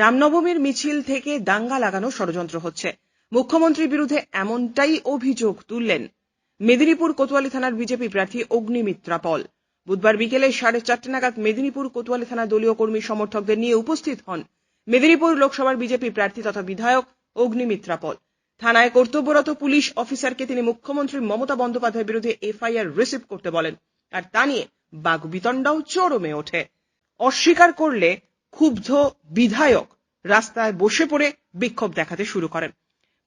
রামনবমীর মিছিল থেকে দাঙ্গা লাগানো ষড়যন্ত্র হচ্ছে। মুখ্যমন্ত্রীর বিরুদ্ধে এমনটাই অভিযোগ তুললেন মেদিনীপুর কোতোয়ালি থানার বিজেপি প্রার্থী অগ্নিমিত্রা পল। বুধবার বিকেলে সাড়ে চারটে নাগাদ মেদিনীপুর কোতোয়ালি থানা দলীয় কর্মী সমর্থকদের নিয়ে উপস্থিত হন মেদিনীপুর লোকসভার বিজেপি প্রার্থী তথা বিধায়ক অগ্নিমিত্রা পল। থানায় কর্তব্যরত পুলিশ অফিসারকে তিনি মুখ্যমন্ত্রী মমতা বন্দ্যোপাধ্যায়ের বিরুদ্ধে এফআইআর রিসিভ করতে বলেন। আর তা নিয়ে বাগবিতণ্ডাও চরমে ওঠে। অস্বীকার করলে ক্ষুব্ধ বিধায়ক রাস্তায় বসে পড়ে বিক্ষোভ দেখাতে শুরু করেন।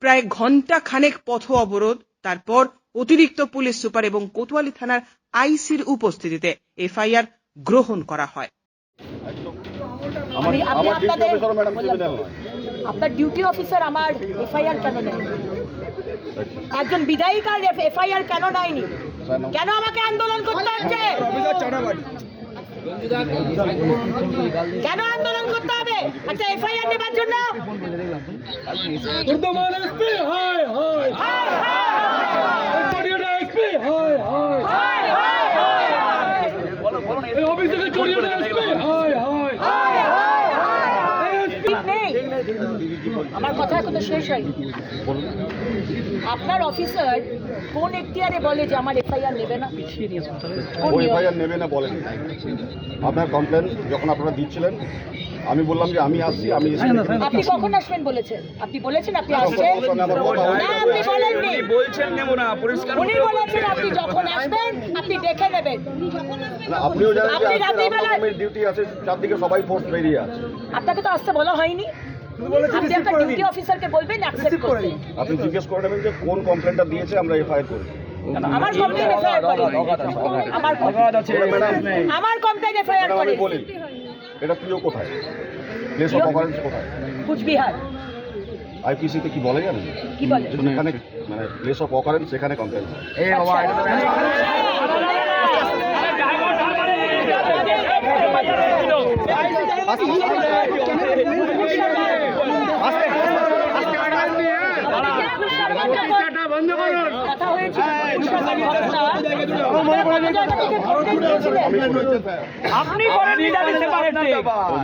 প্রায় ঘণ্টা খানেক পথ অবরোধ তারপর অতিরিক্ত পুলিশ সুপার এবং কোতোয়ালি থানার আইসির উপস্থিতিতে এফআইআর গ্রহণ করা হয়। আপনার ডিউটি অফিসার আমার এফআইআর কেন নেয় একজন বিধায়িকার এফআইআর কেন নেয়নি কেন? কেন আমাকে আন্দোলন করতে হচ্ছে? কেন আন্দোলন করতে হবে? আচ্ছা এফআইআর নেবার জন্য? বর্ধমান এসপি এই অফিস থেকে চড়িয়াটা এসপি হাই হাই ঠিক নেই আমার কথা এখনও শেষ হয়নি আপনার অফিসার কোন এখতিয়ারে বলে যে আমার এফআইআর নেবে না কোন এফআইআর নেবে না বলেন আপনার কমপ্লেন যখন আপনারা দিচ্ছিলেন আমি বললাম যে আমি আসছি আমি। আপনি কখন আসবেন বলেছেন আপনি বলেছেন আপনি আসবেন ওর সঙ্গে আমার কথা হয়ে না আপনি বলেননি বলছেন নেব না পরিষ্কার উনি বলেছেন আপনি যখন আসবেন আপনি দেখে নেবেন না, আপনিও জানেন যে আপনি আজকে রাত্রিবেলায়- ডিউটি আছে চারদিকে সবাই ফোর্স বেরিয়ে আছে আপনাকে তো আসতে বলা হয়নি আপনি আপনার ডিউটি অফিসারকে বলবেন অ্যাকসেপ্ট করতে। আপনি জিজ্ঞেস করে নেবেন যে কোন কমপ্লেনটা দিয়েছে আমরা এফআইআর করব। আমার কমপ্লেন এফআইআর করে আমার কমপ্লেন এফআইআর ম্যাডাম করে আমি এটা প্রিয় কোথায়? প্লেস অফ অকারেন্স কোথায়? কুচবিহার। আইপিসিতে কি বলে জানেন? কি বলে? যেখানে মানে প্লেস অফ অকারেন্স সেখানে কমপ্লেন কথা হয়েছিল আমি শুনেছেন স্যার আপনি করেননি জানি সেপারেটলি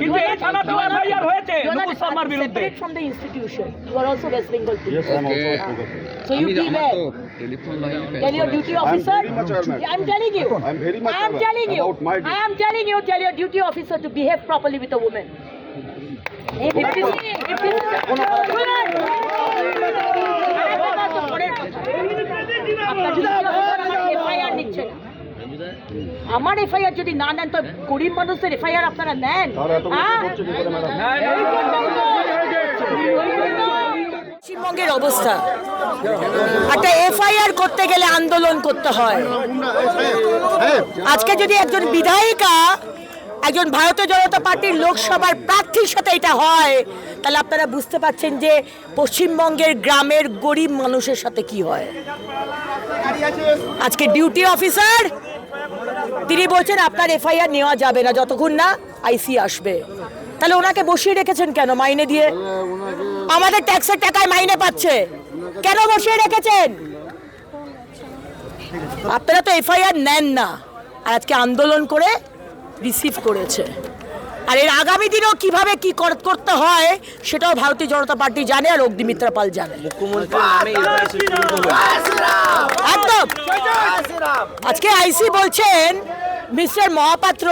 কিন্তু এই থানা তো এফআইআর হয়েছে নুপুর শর্মার বিরুদ্ধে from the institution. You are also West Bengal. Yes, I am also. So you be well. Tell your duty officer. I am telling you. I am very much I am telling you. I am telling you. Tell your duty officer to behave properly with a woman. If it is, if it is, আপনার duty officer আমার FIR নিচ্ছে না। আমার FIR যদি না নেন তো গরিব মানুষদের এফআইআর আপনারা নেন। হ্যাঁ? করে ম্যাডাম? পশ্চিমবঙ্গের অবস্থা। একটা এফআইআর করতে গেলে আন্দোলন করতে হয়। আজকে যদি একজন বিধায়িকা একজন ভারতীয় জনতা পার্টির লোকসভার প্রার্থীর সাথে এটা হয় তাহলে আপনারা বুঝতে পারছেন যে পশ্চিমবঙ্গের গ্রামের গরিব মানুষের সাথে কি হয়। আজকে ডিউটি অফিসার তিনি বলছেন আপনার এফআইআর নেওয়া যাবে না যতক্ষণ না আইসি আসবে। তাহলে ওনাকে বসিয়ে রেখেছেন কেন মাইনে দিয়ে? আমাদের ট্যাক্সের টাকায় মাইনে পাচ্ছে। কেন বসিয়ে রেখেছেন? আপনারা তো এফআইআর নেন না। আর আজকে আন্দোলন করে রিসিভ করেছে। আর এর আগামী দিনেও কীভাবে কি কর- করতে হয় সেটাও ভারতীয় জনতা পার্টি জানে আর অগ্নিমিত্রা পাল জানে। একদম আজকে আইসি বলছেন মিস্টার মহাপাত্র,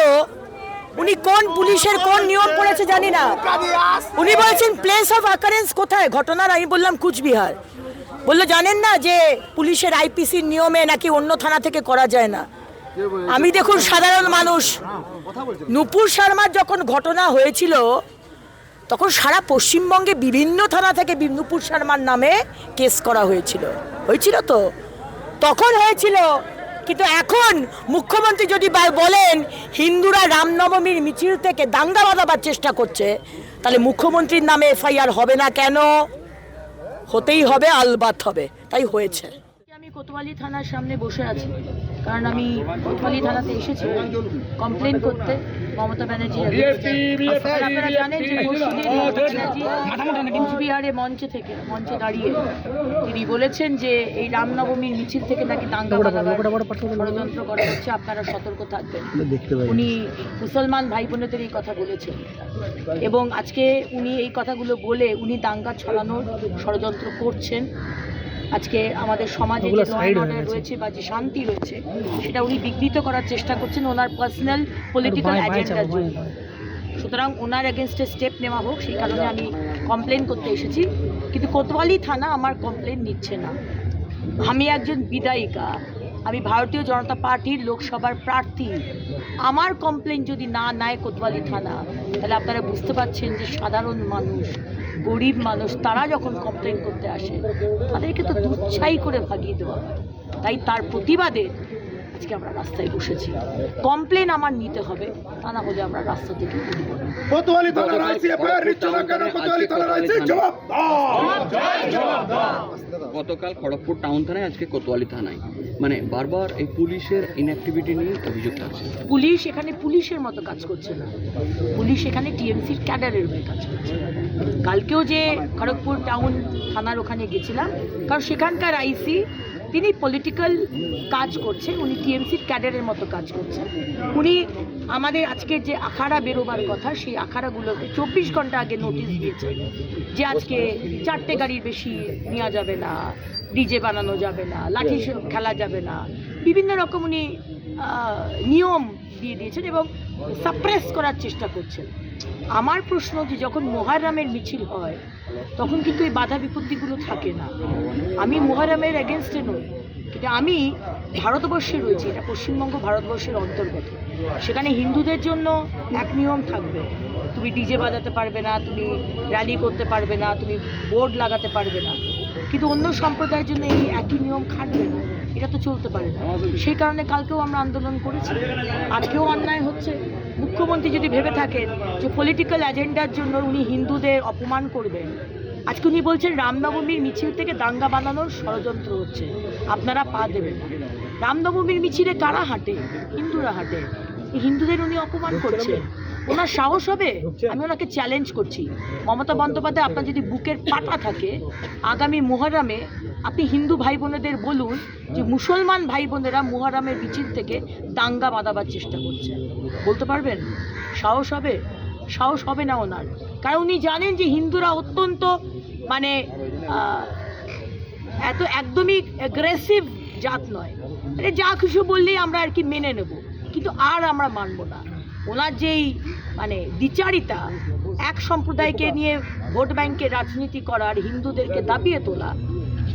উনি কোন পুলিশের কোন নিয়ম পড়েছে জানি না। উনি বলেছেন প্লেস অফ অকারেন্স কোথায়? ঘটনার আমি বললাম কুচবিহার। বলল, জানেন না যে পুলিশের আইপিসির নিয়মে নাকি অন্য থানা থেকে করা যায় না? আমি দেখুন সাধারণ মানুষ। নুপুর শর্মার যখন ঘটনা হয়েছিল, তখন সারা পশ্চিমবঙ্গে বিভিন্ন থানা থেকে নুপুর শর্মার নামে কেস করা হয়েছিল। হয়েছিল তো? তখন হয়েছিল কিন্তু এখন মুখ্যমন্ত্রী যদি বলেন হিন্দুরা রামনবমীর মিছিল থেকে দাঙ্গা বাঁধাবার চেষ্টা করছে, তাহলে মুখ্যমন্ত্রীর নামে এফআইআর হবে না কেন? হতেই হবে, আলবাত হবে। তাই হয়েছে। আমি কোতোয়ালি থানার সামনে বসে আছি। কারণ আমি কোতোয়ালি থানাতে এসেছি কমপ্লেন করতে। মমতা ব্যানার্জি আপনারা জানেন যে মমতা মঞ্চে থেকে মঞ্চে দাঁড়িয়ে তিনি বলেছেন যে এই রামনবমীর মিছিল থেকে নাকি দাঙ্গা ষড়যন্ত্র করা হচ্ছে। আপনারা সতর্ক থাকবেন। উনি মুসলমান ভাই বোনেদের এই কথা বলেছেন। এবং আজকে উনি এই কথাগুলো বলে উনি দাঙ্গা ছড়ানোর ষড়যন্ত্র করছেন। আজকে আমাদের সমাজে যে রয়েছে বা যে শান্তি রয়েছে সেটা উনি বিঘ্নিত করার চেষ্টা করছেন ওনার পার্সোনাল পলিটিক্যাল অ্যাজেন্ডার জন্য। সুতরাং ওনার এগেনস্টে স্টেপ নেওয়া হোক সেই কারণে আমি কমপ্লেন করতে এসেছি। কিন্তু কোতোয়ালি থানা আমার কমপ্লেন নিচ্ছে না। আমি একজন বিদায়িকা আমি ভারতীয় জনতা পার্টির লোকসভার প্রার্থী। আমার কমপ্লেন যদি না নেয় কোতোয়ালি থানা তাহলে আপনারা বুঝতে পারছেন যে সাধারণ মানুষ গরিব মানুষ তারা যখন কমপ্লেন করতে আসে তাদেরকে তো দুচ্ছাই করে ভাগিয়ে দেওয়া হয়। তাই তার প্রতিবাদে আজকে আমরা রাস্তায় বসেছি। কমপ্লেন আমার নিতে হবে তা না হলে আমরা রাস্তা থেকে কোতোয়ালি থানার আইসি এফআইআর নিচ্ছে কেন? কোতোয়ালি থানার আইসি জবাব গতকাল খড়গপুর টাউন থানায় আজকে কোতোয়ালি থানায়। মানে বারবার এই পুলিশের ইনঅ্যাক্টিভিটি নিয়ে অভিযোগ থাকছে পুলিশ এখানে পুলিশের মতো কাজ করছে না। পুলিশ এখানে টিএমসির ক্যাডারের হয়ে কাজ করছে। কালকেও যে খড়গপুর টাউন থানার ওখানে গেছিলাম, কারণ সেখানকার আইসি তিনি পলিটিক্যাল কাজ করছেন, উনি টিএমসির ক্যাডারের মতো কাজ করছেন। উনি আমাদের আজকের যে আখাড়া বেরোবার কথা, সেই আখাড়াগুলোকে চব্বিশ ঘণ্টা আগে নোটিশ দিয়েছেন যে আজকে চারটে গাড়ির বেশি নেওয়া যাবে না ডিজে বানানো যাবে না লাঠি খেলা যাবে না। বিভিন্ন রকম উনি নিয়ম দিয়ে দিয়েছেন এবং সাপ্রেস করার চেষ্টা করছেন। আমার প্রশ্ন যে যখন মোহারামের মিছিল হয় তখন কিন্তু এই বাধা বিপত্তিগুলো থাকে না। আমি মোহারামের এগেনস্টে নই। কিন্তু আমি ভারতবর্ষে রয়েছি এটা পশ্চিমবঙ্গ ভারতবর্ষের অন্তর্গত। সেখানে হিন্দুদের জন্য এক নিয়ম থাকবে। তুমি ডিজে বাজাতে পারবে না তুমি র্যালি করতে পারবে না তুমি বোর্ড লাগাতে পারবে না। কিন্তু অন্য সম্প্রদায়ের জন্য এই একই নিয়ম খাটবে না। এটা তো চলতে পারে না। সেই কারণে কালকেও আমরা আন্দোলন করেছি। আজকেও অন্যায় হচ্ছে। মুখ্যমন্ত্রী যদি ভেবে থাকেন যে পলিটিক্যাল এজেন্ডার জন্য উনি হিন্দুদের অপমান করবেন, আজকে উনি বলছেন রামনবমীর মিছিল থেকে দাঙ্গা বানানোর ষড়যন্ত্র হচ্ছে। আপনারা পা দেবেন রামনবমীর মিছিলে কারা হাঁটে? হিন্দুরা হাঁটে। হিন্দুদের উনি অপমান করছেন। ওনার সাহস হবে? আমি ওনাকে চ্যালেঞ্জ করছি। মমতা বন্দ্যোপাধ্যায় আপনার যদি বুকের পাটা থাকে আগামী মোহরমে আপনি হিন্দু ভাই বোনেদের বলুন যে মুসলমান ভাই বোনেরা মোহরমের মিছিল থেকে দাঙ্গা বাঁধাবার চেষ্টা করছে। বলতে পারবেন? সাহস হবে? সাহস হবে না ওনার। কারণ উনি জানেন যে হিন্দুরা অত্যন্ত মানে এত একদমই অ্যাগ্রেসিভ জাত নয়। মানে যা কিছু বললেই আমরা আর কি মেনে নেব। কিন্তু আর আমরা মানব না। ওনার যেই মানে দ্বিচারিতা এক সম্প্রদায়কে নিয়ে ভোট ব্যাংকে রাজনীতি করার, হিন্দুদেরকে দাবিয়ে তোলা,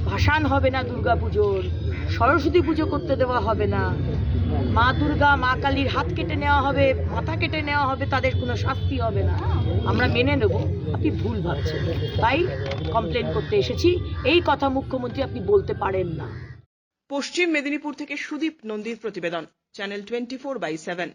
ভাসান হবে না দুর্গা পুজোর, সরস্বতী পুজো করতে দেওয়া হবে না, মা দুর্গা, মা কালীর হাত কেটে নেওয়া হবে, মাথা কেটে নেওয়া হবে, তাদের কোনো শাস্তি হবে না। আমরা মেনে নেব, আপনি ভুল ভাবছেন। তাই কমপ্লেন করতে এসেছি। এই কথা মুখ্যমন্ত্রী আপনি বলতে পারেন না। পশ্চিম মেদিনীপুর থেকে সুদীপ নন্দীর প্রতিবেদন। channel 24 by 7.